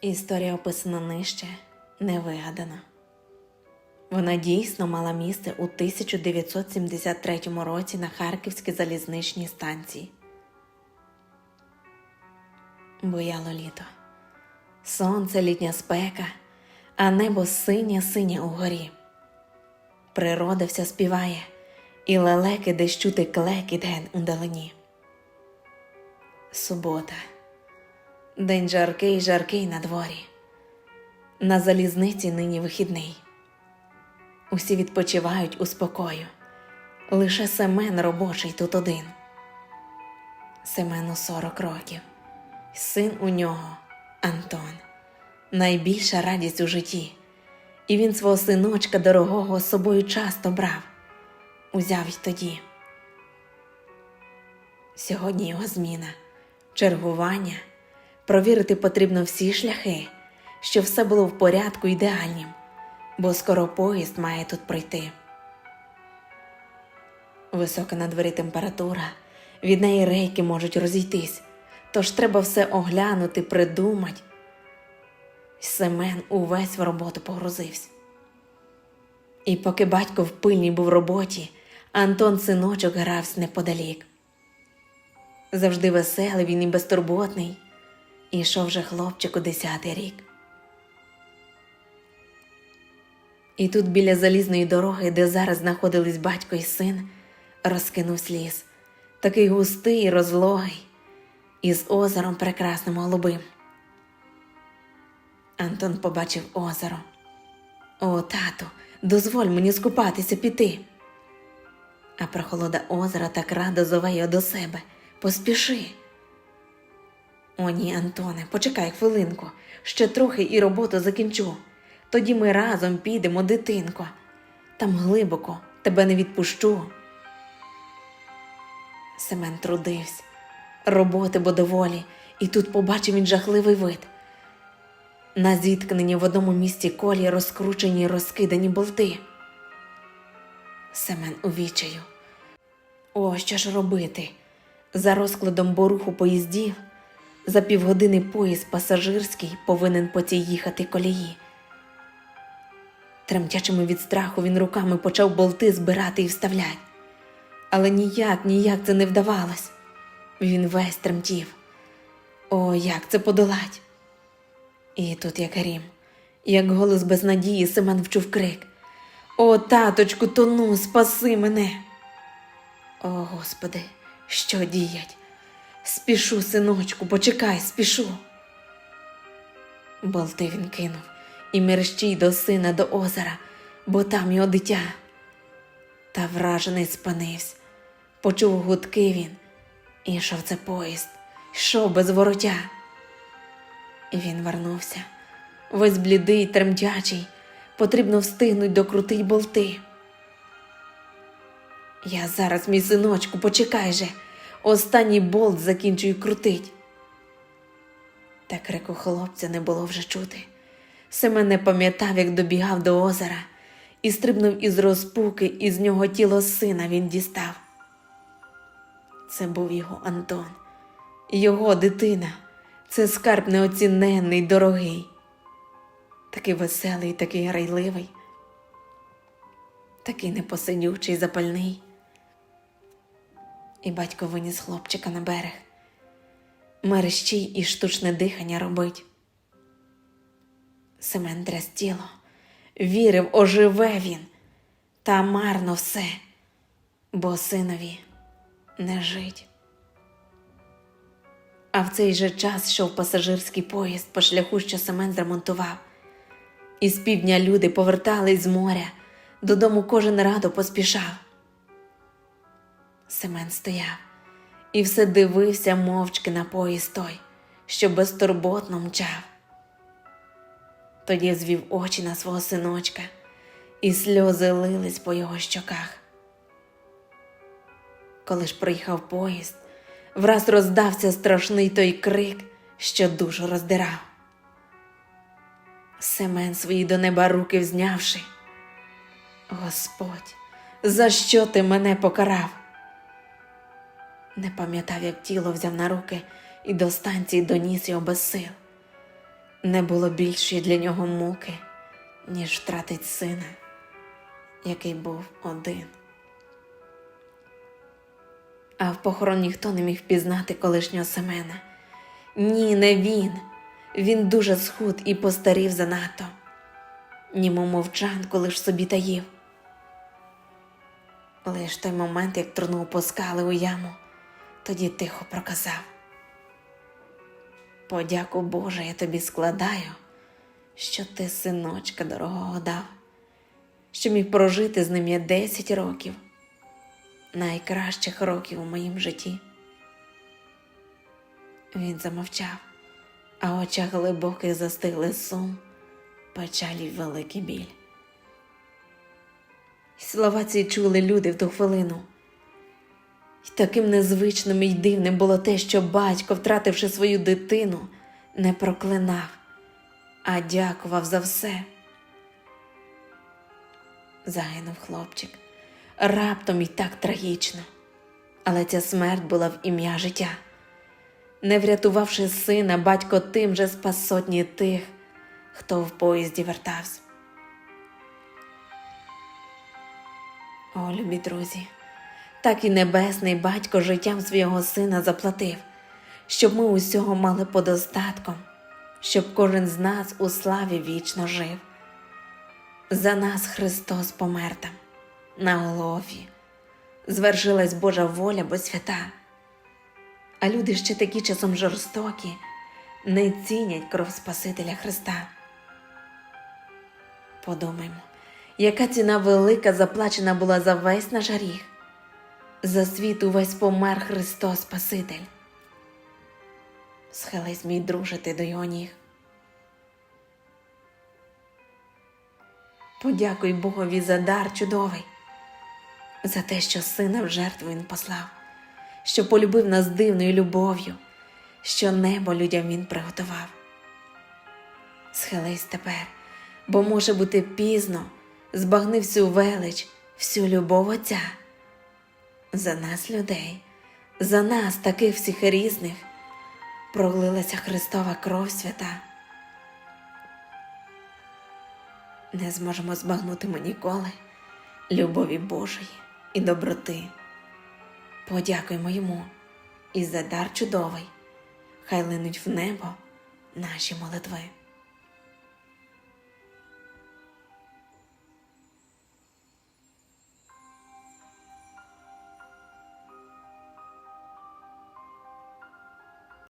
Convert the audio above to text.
Історія описана нижче, не вигадана. Вона дійсно мала місце у 1973 році на Харківській залізничній станції. Бояло літо. Сонце, літня спека, а небо синє синє угорі. Природа вся співає, і лелеки десь чути клекіт ген у далині. Субота. День жаркий, жаркий на дворі. На залізниці нині вихідний. Усі відпочивають у спокою. Лише Семен робочий тут один. Семену 40 років. Син у нього Антон. Найбільша радість у житті. І він свого синочка дорогого з собою часто брав. Узяв й тоді. Сьогодні його зміна, чергування. Провірити потрібно всі шляхи, щоб все було в порядку ідеальнім, бо скоро поїзд має тут пройти. Висока на дворі температура, від неї рейки можуть розійтись, тож треба все оглянути, придумать. Семен увесь в роботу погрузився. І поки батько в пильній був в роботі, Антон синочок грався неподалік. Завжди веселий він і безтурботний. І йшов вже хлопчик у десятий рік. І тут біля залізної дороги, де зараз знаходились батько і син, розкинувся ліс, такий густий і розлогий, із озером прекрасним голубим. Антон побачив озеро. О, тату, дозволь мені скупатися піти. А прохолода озера так радо зове його до себе. Поспіши. О, ні, Антоне, почекай хвилинку, ще трохи і роботу закінчу. Тоді ми разом підемо, дитинко. Там глибоко тебе не відпущу. Семен трудився, роботи бо доволі, і тут побачив він жахливий вид. На зіткненні в одному місці колії розкручені й розкидані болти. Семен у відчаю. О, що ж робити? За розкладом боруху поїздів. За півгодини поїзд пасажирський повинен по цій їхати колії. Тремтячими від страху він руками почав болти збирати і вставлять. Але ніяк, ніяк це не вдавалось. Він весь тремтів. О, як це подолать! І тут як грім, як голос без надії, Семен вчув крик. О, таточку, тону, спаси мене. О, Господи, що діять? Спішу, синочку, почекай, спішу. Болти він кинув і мерщій до сина до озера, бо там його дитя. Та вражений спинився. Почув гудки він, і йшов це поїзд, йшов без воротя. І він вернувся, весь блідий, тремтячий, потрібно встигнуть докрутий болти. Я зараз, мій синочку, почекай же. Останній болт закінчую крутить. Та крику хлопця не було вже чути. Семен не пам'ятав, як добігав до озера і стрибнув із розпуки, і з нього тіло сина він дістав. Це був його Антон, його дитина, це скарб неоціненний, дорогий, такий веселий, такий грайливий, такий непосидючий, запальний. І батько виніс хлопчика на берег. Мерещій і штучне дихання робить. Семен тряс тіло, вірив, оживе він, та марно все, бо синові не жить. А в цей же час йшов пасажирський поїзд по шляху, що Семен зремонтував. І з півдня люди повертались з моря, додому кожен радо поспішав. Семен стояв і все дивився мовчки на поїзд той, що безтурботно мчав. Тоді звів очі на свого синочка, і сльози лились по його щоках. Коли ж приїхав поїзд, враз роздався страшний той крик, що душу роздирав. Семен свої до неба руки взнявши. Господь, за що ти мене покарав? Не пам'ятав, як тіло взяв на руки і до станції доніс його без сил. Не було більшої для нього муки, ніж втратить сина, який був один. А в похорон ніхто не міг впізнати колишнього Семена. Ні, не він. Він дуже схуд і постарів занадто. Німу мовчанку лиш собі таїв. Лиш той момент, як труну опускали у яму, тоді тихо проказав. Подяку Боже, я тобі складаю, що ти синочка дорогого дав, що міг прожити з ним я десять років, найкращих років у моїм житті. Він замовчав, а в очах глибоких застигли сум, печалі й великий біль. Слова ці чули люди в ту хвилину. І таким незвичним і дивним було те, що батько, втративши свою дитину, не проклинав, а дякував за все. Загинув хлопчик раптом і так трагічно, але ця смерть була в ім'я життя. Не врятувавши сина, батько тим же спас сотні тих, хто в поїзді вертався. О, любі друзі, так і небесний батько життям свого сина заплатив, щоб ми усього мали подостатком, щоб кожен з нас у славі вічно жив. За нас Христос помер там, на Голгофі. Звершилась Божа воля, бо свята. А люди ще такі часом жорстокі, не цінять кров Спасителя Христа. Подумаймо, яка ціна велика заплачена була за весь наш гріх. За світ увесь помер Христос Спаситель. Схились, мій друже, ти до його ніг. Подякуй Богові за дар чудовий, за те, що сина в жертву він послав, що полюбив нас дивною любов'ю, що небо людям він приготував. Схились тепер, бо може бути пізно, збагни всю велич, всю любов Отця. За нас, людей, за нас, таких всіх різних, пролилася Христова кров свята. Не зможемо збагнути ми ніколи любові Божої і доброти. Подякуємо йому і за дар чудовий, хай линуть в небо наші молитви.